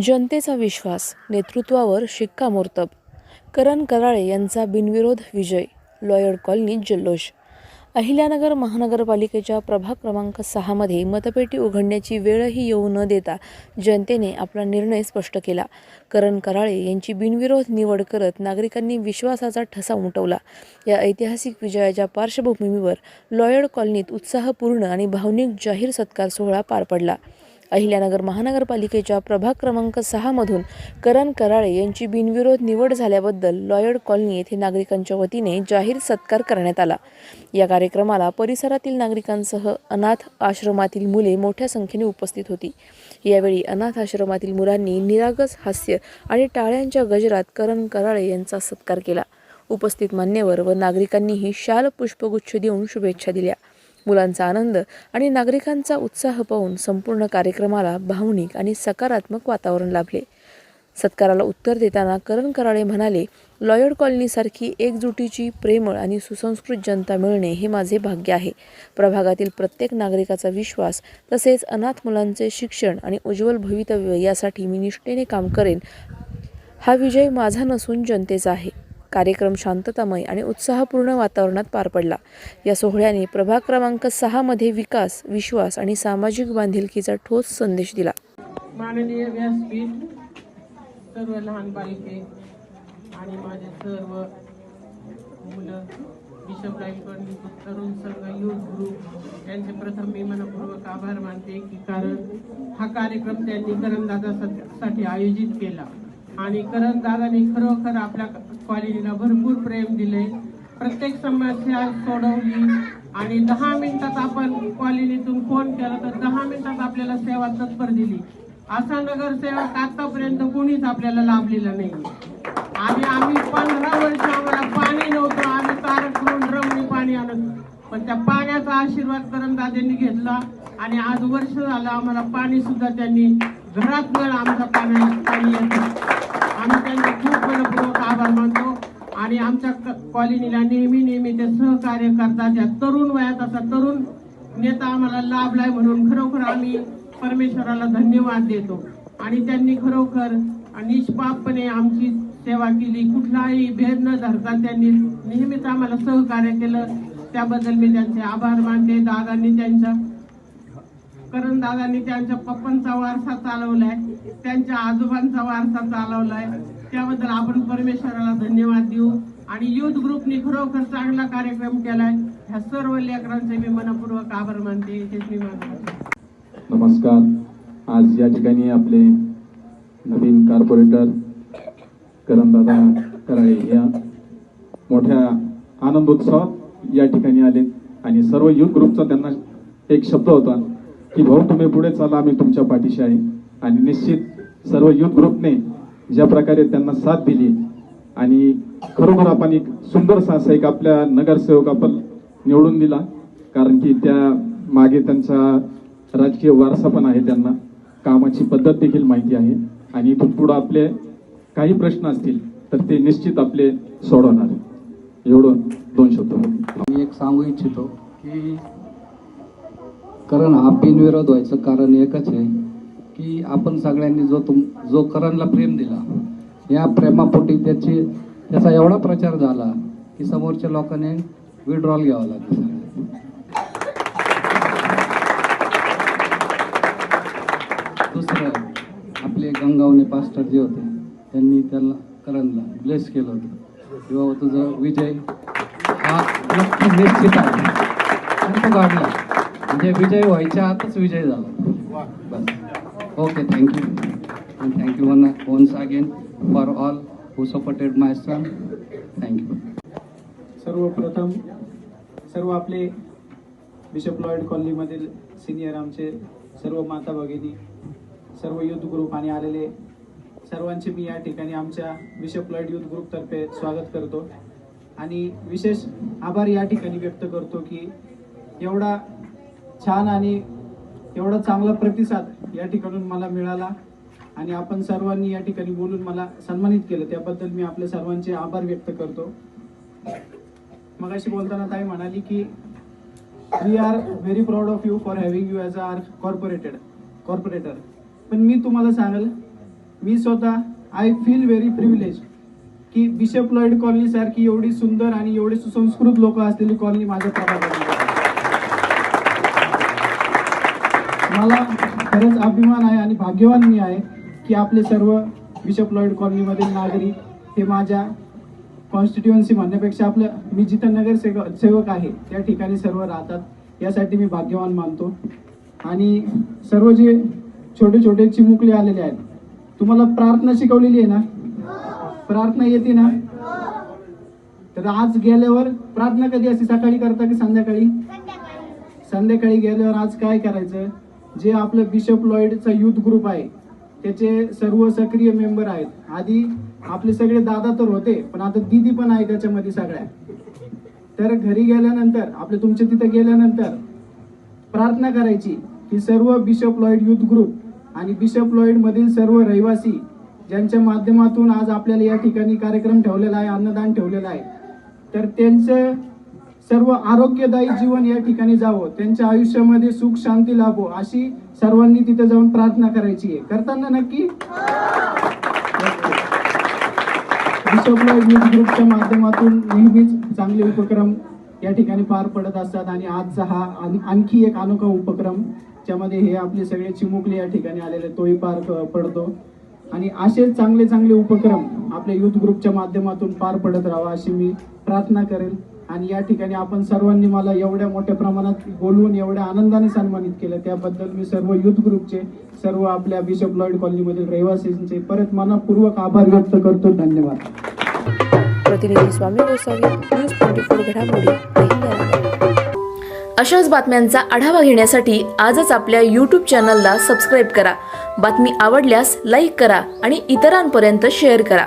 जनतेचा विश्वास नेतृत्वावर शिक्कामोर्तब. करण कराळे यांचा बिनविरोध विजय लॉयड कॉलनी जल्लोष. अहिल्यानगर महानगरपालिकेच्या प्रभाग क्रमांक सहामध्ये मतपेटी उघडण्याची वेळही येऊ न देता जनतेने आपला निर्णय स्पष्ट केला. करण कराळे यांची बिनविरोध निवड करत नागरिकांनी विश्वासाचा ठसा उमटवला. या ऐतिहासिक विजयाच्या पार्श्वभूमीवर लॉयड कॉलनीत उत्साहपूर्ण आणि भावनिक जाहीर सत्कार सोहळा पार पडला. अहिल्यानगर महानगरपालिकेच्या प्रभाग क्रमांक सहामधून करण कराळे यांची बिनविरोध निवड झाल्याबद्दल लॉयड कॉलनी येथे नागरिकांच्या वतीने जाहीर सत्कार करण्यात आला. या कार्यक्रमाला परिसरातील नागरिकांसह अनाथ आश्रमातील मुले मोठ्या संख्येने उपस्थित होती. यावेळी अनाथ आश्रमातील मुलांनी निरागस हास्य आणि टाळ्यांच्या गजरात करण कराळे यांचा सत्कार केला. उपस्थित मान्यवर व नागरिकांनीही शाल पुष्पगुच्छ देऊन शुभेच्छा दिल्या. मुलांचा आनंद आणि नागरिकांचा उत्साह पाहून संपूर्ण कार्यक्रमाला भावनिक आणि सकारात्मक वातावरण लाभले. सत्काराला उत्तर देताना करण कराळे म्हणाले लॉयड कॉलनीसारखी एकजुटीची प्रेमळ आणि सुसंस्कृत जनता मिळणे हे माझे भाग्य आहे. प्रभागातील प्रत्येक नागरिकाचा विश्वास तसेच अनाथ मुलांचे शिक्षण आणि उज्ज्वल भवितव्य यासाठी मी निष्ठेने काम करेन. हा विजय माझा नसून जनतेचा आहे. कार्यक्रम शांततामय आणि उत्साहपूर्ण वातावरणात पार पडला. या सोहळ्याने प्रभाग क्रमांक सहामध्ये विकास विश्वास आणि सामाजिक बांधिलकीचा ठोस संदेश दिला. माननीय व्यासपीठ सर्व लहान बालिके आणि माझे सर्व मुलं बिशप लाईफकर तरुण संघ युथ ग्रुप यांचे प्रथम मी मनपूर्वक आभार मानते की कारण हा कार्यक्रम त्यांनी करंदाजासाठी आयोजित केला. आणि करणदादाने खरोखर आपल्या कॉलनीला भरपूर प्रेम दिले. प्रत्येक समस्या सोडवली आणि दहा मिनिटात आपण कॉलनीतून फोन केला तर दहा मिनिटात आपल्याला सेवा तत्पर दिली. असा नगरसेवक आतापर्यंत कोणीच आपल्याला लाभलेला नाही. आणि आम्ही पंधरा वर्ष आम्हाला पाणी नव्हतं. आम्ही तारक करून ड्रमनी पाणी आणत पण त्या पाण्याचा आशीर्वाद करून दादांनी घेतला आणि आज वर्ष झालं आम्हाला पाणी सुद्धा त्यांनी घरात नळ आमचा पाणी पाणी येतं. आम्ही त्यांचे खूप मनपूर्वक आभार मानतो. आणि आमच्या क- कॉलनीला नेहमी नेहमी ते सहकार्य करतात. या तरुण वयात असा तरुण नेता आम्हाला लाभलाय म्हणून खरोखर आम्ही परमेश्वराला धन्यवाद देतो. आणि त्यांनी खरोखर निष्पापपणे आमची सेवा केली. कुठलाही भेद न धरता त्यांनी नेहमीच आम्हाला सहकार्य केलं. त्याबद्दल मी त्यांचे आभार मानते. दादांनी त्यांच्या करण दादांनी त्यांच्या पप्पांचा वारसा चालवलाय त्यांच्या आजोबांचा वारसा चालवलाय. त्याबद्दल आपण परमेश्वराला धन्यवाद देऊ आणि युथ ग्रुपनी खरोखर चांगला कार्यक्रम केलाय. ह्या सर्व लेकरांचे मी मनपूर्वक आभार मानते. मी नमस्कार. आज या ठिकाणी आपले नवीन कॉर्पोरेटर करमदादा कराळे या मोठ्या आनंदोत्सवात या ठिकाणी आले आणि सर्व युथ ग्रुपचा त्यांना एक शब्द होता की भाऊ तुम्ही पुढे चाला आम्ही तुमच्या पाठीशी आहे. आणि निश्चित सर्व युथ ग्रुपने ज्या प्रकारे त्यांना साथ दिली आणि खरोखर आपण एक सुंदरसा असा एक आपल्या नगरसेवक आपण निवडून दिला कारण की त्या मागे त्यांचा राजकीय वारसा पण आहे त्यांना. कामाची पद्धत देखील माहिती आहे. आणि इथून पुढे आपले काही प्रश्न असतील तर ते निश्चित आपले सोडवणार. एवढं दोन शब्द. मी एक सांगू इच्छितो की कारण हा बिनविरोध व्हायचं कारण एकच आहे की आपण सगळ्यांनी जो तुम जो करणला प्रेम दिला या प्रेमापोटी त्याची त्याचा एवढा प्रचार झाला की समोरच्या लोकांनी विड्रॉल घ्यावा लागला दुसरं आपले गंगावणे पास्टर जे होते त्यांनी त्याला करणला ब्लेस केलं होतं. किंवा तुझा विजय हा नक्की निश्चित आहे. तो काढला म्हणजे विजय व्हायच्या आतच विजय झाला. बस. Okay thank you and thank you one once again for all who supported my son thank you सर्वप्रथम सर्व आपले बिशप लॉयड कॉलनीमधील सिनियर आमचे सर्व माता भगिनी सर्व युथ ग्रुप आणि आलेले सर्वांचे मी या ठिकाणी आमच्या बिशप लॉयड युथ ग्रुपतर्फे स्वागत करतो. आणि विशेष आभार या ठिकाणी व्यक्त करतो की एवढा छान आणि एवढा चांगला प्रतिसाद या ठिकाणून मला मिळाला. आणि आपण सर्वांनी या ठिकाणी बोलून मला सन्मानित केलं. त्याबद्दल मी आपल्या सर्वांचे आभार व्यक्त करतो. मगाशी बोलताना ताई म्हणाली की we are very proud of you for having you as our corporated corporator पण मी तुम्हाला सांगेल मी स्वतः आय फील व्हेरी प्रिव्हिलेज की बिशप लॉइड कॉलनी सारखी एवढी सुंदर आणि एवढी सुसंस्कृत लोक असलेली कॉलनी माझ्या प्रभागामध्ये मला खरंच अभिमान आहे आणि भाग्यवान मी आहे की आपले सर्व बिशप लॉईड कॉलनीमधील नागरिक हे माझ्या कॉन्स्टिट्युएन्सी म्हणण्यापेक्षा आपलं मी जिथं नगरसेवक सेवक आहे त्या ठिकाणी सर्व राहतात. यासाठी मी भाग्यवान मानतो. आणि सर्व जे छोटे छोटे चिमुकले आलेले आहेत तुम्हाला प्रार्थना शिकवलेली आहे ना? प्रार्थना येते ना? तर आज गेल्यावर प्रार्थना कधी असते? सकाळी करता की संध्याकाळी. संध्याकाळी गेल्यावर आज काय करायचं? जे आपलं बिशप लॉइडचा युथ ग्रुप आहे त्याचे सर्व सक्रिय मेंबर आहेत. आधी आपले सगळे दादा तर होते पण आता दीदी पण आहे त्याच्यामध्ये सगळ्या. तर घरी गेल्यानंतर आपले तुमच्या तिथे गेल्यानंतर प्रार्थना करायची की सर्व बिशप लॉइड युथ ग्रुप आणि बिशप लॉइडमधील सर्व रहिवासी ज्यांच्या माध्यमातून आज आपल्याला या ठिकाणी कार्यक्रम ठेवलेला आहे अन्नदान ठेवलेलं आहे तर त्यांचं सर्व आरोग्यदायी जीवन या ठिकाणी जावं त्यांच्या आयुष्यामध्ये सुख शांती लाभो अशी सर्वांनी तिथे जाऊन प्रार्थना करायची आहे. करताना नक्की? युथ ग्रुपच्या माध्यमातून नेहमीच चांगले उपक्रम या ठिकाणी पार पडत असतात आणि आजचा हा आण- आणखी एक अनोखा उपक्रम ज्यामध्ये हे आपले सगळे चिमुकले या ठिकाणी आलेले तोही पार पडतो. आणि असेच चांगले चांगले उपक्रम आपल्या युथ ग्रुपच्या माध्यमातून पार पडत राहावा अशी मी प्रार्थना करेल. आणि या ठिकाणी आपण सर्वांनी मला एवढ्या मोठ्या प्रमाणात बोलवून एवढ्या आनंदाने सन्मानित केलं. त्याबद्दल मी सर्व युथ ग्रुपचे सर्व आपल्या बिशप लॉइड कॉलनीमधील रहिवासींचे परत मनापूर्वक आभार व्यक्त करतो. धन्यवाद. प्रतिनिधी Swami Gosavi news twenty four घडामोडी अशाच बातम्यांचा आढावा घेण्यासाठी आजच आपल्या यूट्यूब चॅनलला सबस्क्राईब करा. बातमी आवडल्यास लाईक करा आणि इतरांपर्यंत शेअर करा.